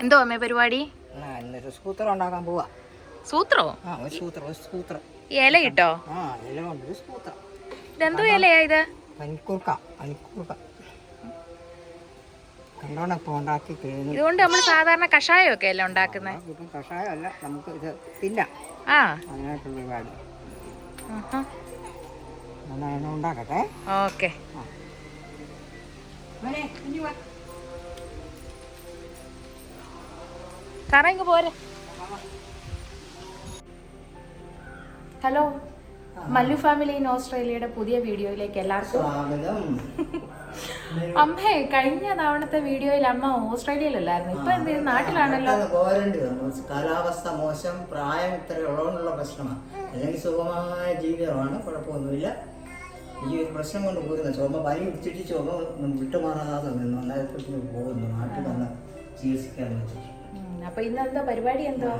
എന്തോ അമ്മേ പരിപാടി? ഇന്നൊരു സൂത്രം ഉണ്ടാക്കാൻ പോവാ. സൂത്രോ? ആ ഒരു സൂത്രം ഒരു സൂത്രം. ഇല കിട്ടോ? ആ ഇല കൊണ്ട് ഒരു സൂത്രം. ഇതെന്തോ ഇലയാ ഇത്? പനിക്കൂർക്ക പനിക്കൂർക്ക. ഇതുകൊണ്ട് നമ്മൾ സാധാരണ കഷായം ഒക്കെ അല്ലേ ഉണ്ടാക്കുന്നത് കഷായമല്ല നമുക്ക് ഇത് തിന്നാം. ആ. ഉണ്ടാക്കട്ടെ? ഓക്കെ. സാറേ ഇങ്ങ് പോരെ. ഹലോ മല്ലു ഫാമിലി ഇൻ ഓസ്ട്രേലിയയുടെ പുതിയ വീഡിയോയിലേക്ക് എല്ലാവർക്കും സ്വാഗതം. അമ്മേ കഴിഞ്ഞ തവണത്തെ വീഡിയോയിൽ അമ്മ ഓസ്ട്രേലിയയിലല്ലായിരുന്നു. ഇപ്പൊ എന്ത്? നാട്ടിലാണല്ലോ. കാലാവസ്ഥ മോശം പ്രായം ഇത്ര ഉള്ളതുകൊണ്ടുള്ള പ്രശ്നമാണ്. അല്ലെങ്കിൽ സുഖമായ ജീവിതമാണ് കുഴപ്പമൊന്നുമില്ല. ഈ ഒരു പ്രശ്നം കൊണ്ട് പോകുന്ന ചുമ പനി പിടിച്ചിട്ട് ചുമ വിട്ടുമാറാതെ നല്ല പോകുന്നു. നാട്ടിൽ വന്ന് ചികിത്സിക്കാൻ വെച്ചിട്ട് അപ്പൊ ഇന്ന് എന്താ പരിപാടി. എന്തോ.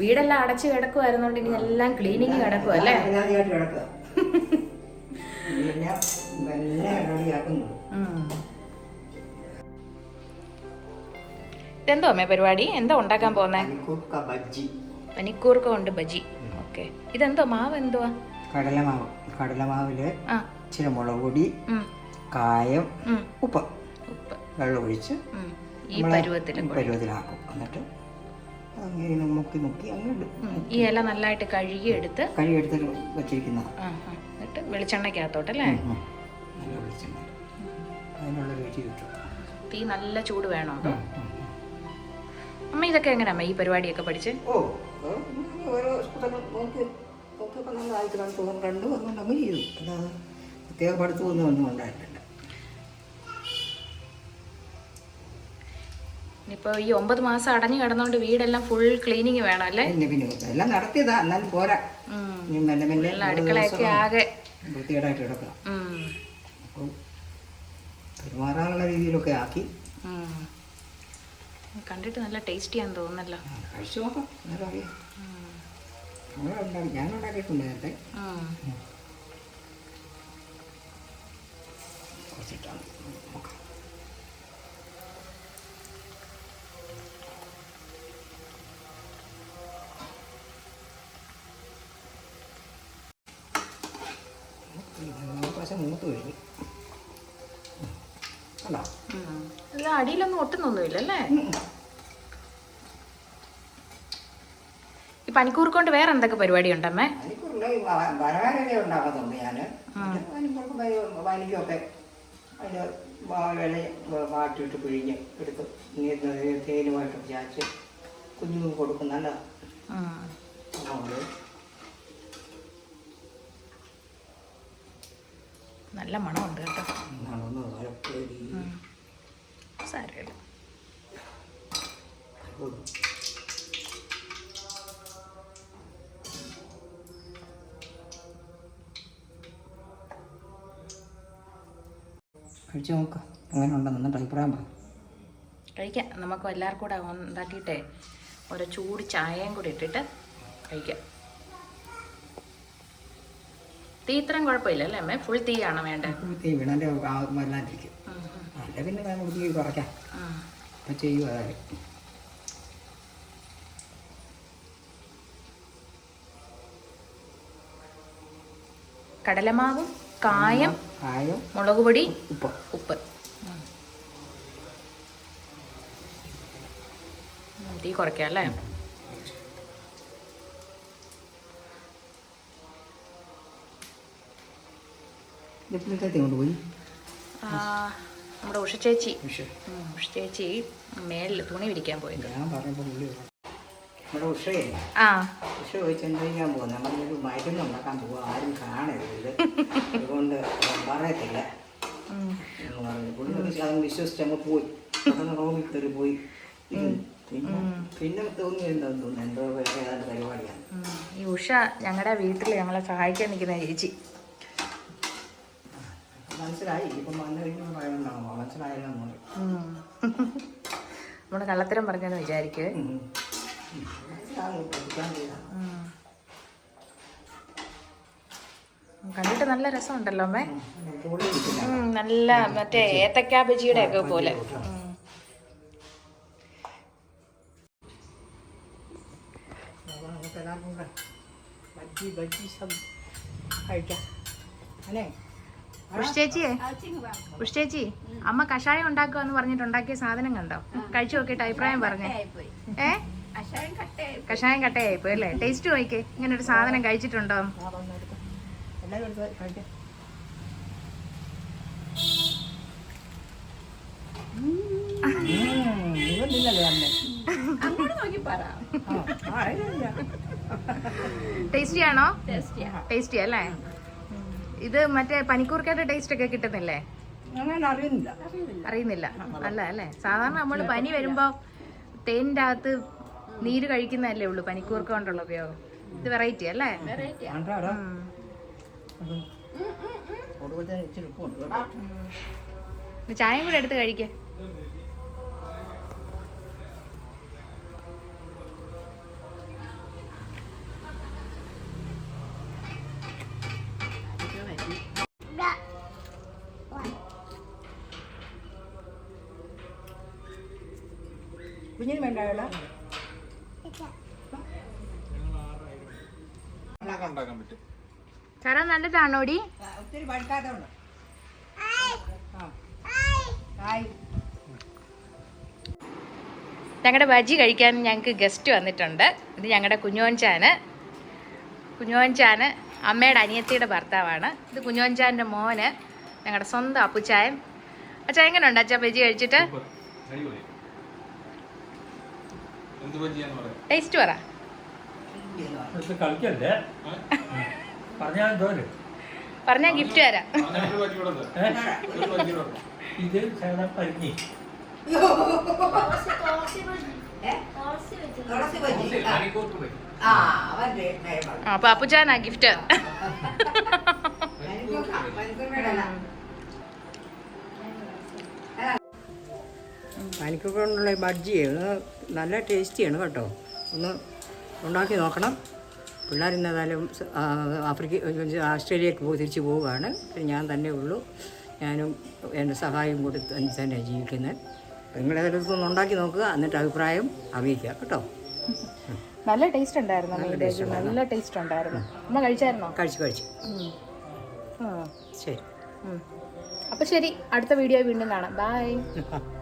വീടെല്ലാം അടച്ചു കിടക്കുമായിരുന്നോണ്ട് ഇനി എല്ലാം ക്ലീനിങ് കിടക്കും അല്ലേ? എന്തോ. ഇതെന്തോ അമ്മേ പരിപാടി? എന്താ ഉണ്ടാക്കാൻ പോന്നേ? പനിക്കൂർക്ക ബജ്ജി. പനിക്കൂർക്ക കൊണ്ട് ബജി ഓക്കെ. ഇതെന്തോ മാവ് എന്തുവാ? കടലമാവ്. കടലമാവിൽ ഇച്ചിരി മുളക് പൊടി കായം ഉപ്പ്. ഉപ്പ്. വെള്ളം ഒഴിച്ച്. ഈ പരുവത്തിൽ പരുവത്തിലാക്കും. എന്നിട്ട് അങ്ങനെ മുക്കി മുക്കി അങ്ങ് ഇടും ഈ ഇല നല്ലതായിട്ട് കഴുകി എടുത്ത് കഴുകി എടുത്തിട്ട് വെച്ചിരിക്കുന്നത് എന്നിട്ട് വെളിച്ചെണ്ണയ്ക്കകത്തോട്ട് അല്ലേ? നല്ല വെളിച്ചെണ്ണ. അതിനുള്ള രുചി കിട്ടും. തീ നല്ല ചൂട് വേണോ അമ്മ ഇതൊക്കെ എങ്ങനെ അമ്മ ഈ പരിപാടിയൊക്കെ പഠിച്ച്? ഓ ഓരോ നോക്കിയപ്പോൾ നമ്മൾ ആദ്യത്തെ കണ്ടു വന്നുകൊണ്ട് അങ്ങ് ചെയ്തു. അല്ലാതെ പ്രത്യേക പഠിത്തമൊന്നും ഒന്നും ഉണ്ടായിട്ടില്ല. ഇനിയിപ്പോ ഈ ഒമ്പത് മാസം അടഞ്ഞു കിടന്നോണ്ട് വീടെല്ലാം ഫുൾ ക്ലീനിങ് വേണം അല്ലേ? പിന്നെ പിന്നെ എല്ലാം നടത്തിയതാ. എന്നാലും പോരാ. മെല്ലെ മെല്ലെ അടുക്കളയൊക്കെ ആകെ വൃത്തികേടായിട്ട്. പെരുമാറാനുള്ള രീതിയിലൊക്കെ ആക്കി. കണ്ടിട്ട് നല്ല ടേസ്റ്റിയാന്ന് തോന്നുന്നല്ലോ. ആ, കഴിച്ചു നോക്കാം. എന്നാലും അറിയാം. നമ്മളുണ്ടാക്കി ഞാൻ ഉണ്ടാക്കിയിട്ടുണ്ട് നേരത്തെ. കുറച്ചിട്ടാണ് നോക്കാം. മൂത്ത് കഴിഞ്ഞു കണ്ടോ. അല്ല അടിയിലൊന്നും ഒട്ടുന്നൊന്നുമില്ല അല്ലേ ഈ പനിക്കൂർ കൊണ്ട് വേറെ എന്തൊക്കെ പരിപാടി ഉണ്ടമ്മേ ഉണ്ടാക്കത്തുണ്ട് ഞാൻ അതിന്റെ വാട്ടിയിട്ട് പിഴിഞ്ഞ് എടുത്ത് തേനുമായിട്ട് ചാച്ച് കുഞ്ഞുങ്ങൾക്ക് കൊടുക്കും നല്ലതാണ് ഉം. അതുകൊണ്ട് നല്ല മണമുണ്ട് കേട്ടോ. സാരമില്ല. കഴിച്ചു നോക്കാം. അങ്ങനെ ഉണ്ടെന്ന് എന്നിട്ട് അഭിപ്രായം പറ. കഴിക്കാം. നമുക്ക് എല്ലാവർക്കും കൂടെ ഉണ്ടാക്കിയിട്ടേ ഓരോ ചൂട് ചായയും കൂടി ഇട്ടിട്ട് കഴിക്കാം. തീ ഇത്രയും കുഴപ്പമില്ല അല്ലേ അമ്മേ? ഫുൾ തീ ആണോ വേണ്ടത് തീ വീണന്റെ വല്ലാണ്ടിരിക്കും. അല്ല പിന്നെ നമുക്ക് തീ കുറയ്ക്കാം. അപ്പം ചെയ്യും അതായത്. കടലമാവും കായം കായം മുളക് പൊടി ഉപ്പ്. ഉപ്പ്. തീ കുറയ്ക്കാം അല്ലേ? ഇതിപ്പോഴത്തെ പോയി. നമ്മുടെ ഉഷ. ചേച്ചി ഉഷ ചേച്ചി മേലിൽ തുണി വിരിക്കാൻ പോയി ഞാൻ പറഞ്ഞപ്പോൾ പുള്ളി പറഞ്ഞു. നമ്മുടെ ഉഷയെ ആ. ഉഷ ചോദിച്ച് എന്തിരിക്കാൻ പോകുന്നത് നമ്മളൊരു മരുന്ന് ഉണ്ടാക്കാൻ പോകുക ആരും കാണരുത്. അതുകൊണ്ട് പറയത്തില്ല. ഉം. എന്ന് പറഞ്ഞു. പുള്ളി അത് വിശ്വസിച്ച് അങ്ങ് പോയി. പെട്ടെന്ന് റൂമിൽ കയറി പോയി ഇരുന്നു. പിന്നെ പിന്നെ തോന്നി എന്താന്ന് തോന്നുന്നു? എന്തോ വേറെ ഏതാണ്ട് പരിപാടിയാണ്. ഉം. ഈ ഉഷ ഞങ്ങളുടെ വീട്ടിൽ ഞങ്ങളെ സഹായിക്കാൻ നിൽക്കുന്ന ചേച്ചി. മനസ്സിലായി? ഇപ്പം വന്നു മനസ്സിലായല്ലോ മോളെ ഉം. നമ്മൾ കള്ളത്തരം പറഞ്ഞെന്ന് വിചാരിക്കുക. കണ്ടിട്ട് നല്ല രസമുണ്ടല്ലോ അമ്മേ. നല്ല മറ്റേ ഏത്തക്കാ ബജിയുടെ ഒക്കെ പോലെ. ബജ്ജി ബജ്ജി സബ് കഴിക്കാം. അല്ലേ? ഉഷ് ചേച്ചിയെ ഉഷ് ചേച്ചി അമ്മ കഷായം ഉണ്ടാക്കുക എന്ന് പറഞ്ഞിട്ട് ഉണ്ടാക്കിയ സാധനം കണ്ടോ? കഴിച്ചു നോക്കിയിട്ട് അഭിപ്രായം പറഞ്ഞേ. ഏ? കഷായം കട്ടയായിപ്പോയി. അല്ലേ? ടേസ്റ്റ് നോക്കിക്കേ. ഇങ്ങനെ ഒരു സാധനം കഴിച്ചിട്ടുണ്ടോ? ടേസ്റ്റി ആണോ? ടേസ്റ്റി അല്ലേ? ഇത് മറ്റേ പനിക്കൂർക്കയുടെ ടേസ്റ്റ് ഒക്കെ കിട്ടുന്നില്ലേ? അറിയുന്നില്ല. അറിയുന്നില്ല. അല്ല അല്ലേ? സാധാരണ നമ്മൾ പനി വരുമ്പോ തേനിന്റെ അകത്ത് നീര് കഴിക്കുന്നതല്ലേ ഉള്ളൂ പനിക്കൂർക്ക കൊണ്ടുള്ള ഉപയോഗം. ഇത് വെറൈറ്റി അല്ലേ? ചായയും കൂടെ എടുത്ത് കഴിക്കേ. കുഞ്ഞിന് വേണ്ടായുള്ള കറ നല്ലതാണോടി? ഒത്തിരി ഞങ്ങളുടെ ബജി കഴിക്കാൻ ഞങ്ങൾക്ക് ഗസ്റ്റ് വന്നിട്ടുണ്ട്. ഇത് ഞങ്ങളുടെ കുഞ്ഞോൻചാന്. കുഞ്ഞോൻചാന് അമ്മയുടെ അനിയത്തിയുടെ ഭർത്താവാണ്. ഇത് കുഞ്ഞോൻചാന്റെ മോന് ഞങ്ങളുടെ സ്വന്തം അപ്പുച്ചായൻ. അച്ഛാ എങ്ങനെയുണ്ട് അച്ഛാ ബജി കഴിച്ചിട്ട്? ടേസ്റ്റ് പറ. പറഞ്ഞാൽ ഗിഫ്റ്റ് തരാം. പറ്റി കൂടെ ഉണ്ട്. ഒരു പറ്റി കൂടെ ഉണ്ട്. ഇത് ചേർന്ന പരിഞ്ഞി തുളസി ബജ്ജി ആ. മണിക്കൂർക്ക് പോയി. ആ അവന്റെ നേരം ആ, അപ്പൊ അപ്പുച്ചാനാ ഗിഫ്റ്റ് പനിക്കൊണ്ടുള്ള ബജ്ജി ഒന്ന് നല്ല ടേസ്റ്റിയാണ് കേട്ടോ. ഒന്ന് ഉണ്ടാക്കി നോക്കണം. പിള്ളേർ ഇന്നേതായാലും സ- ആ, ആഫ്രിക്ക ആസ്ട്രേലിയക്ക് പോയി തിരിച്ചു പോവുകയാണ്. പിന്നെ ഞാൻ തന്നെ ഉള്ളൂ. ഞാനും എന്റെ സഹായം കൊടുത്ത് തന്നെ ജീവിക്കുന്നത്. നിങ്ങളേതായാലും ഒന്ന് ഉണ്ടാക്കി നോക്കുക. എന്നിട്ട് അഭിപ്രായം അറിയിക്കുക കേട്ടോ. നല്ല ടേസ്റ്റ് ഉണ്ടായിരുന്നു നല്ല ടേസ്റ്റ് ഉണ്ടായിരുന്നു. അമ്മ കഴിച്ചായിരുന്നോ? കഴിച്ചു കഴിച്ചു. ശരി. അപ്പോൾ ശരി അടുത്ത വീഡിയോ വീണ്ടും കാണാം. ബൈ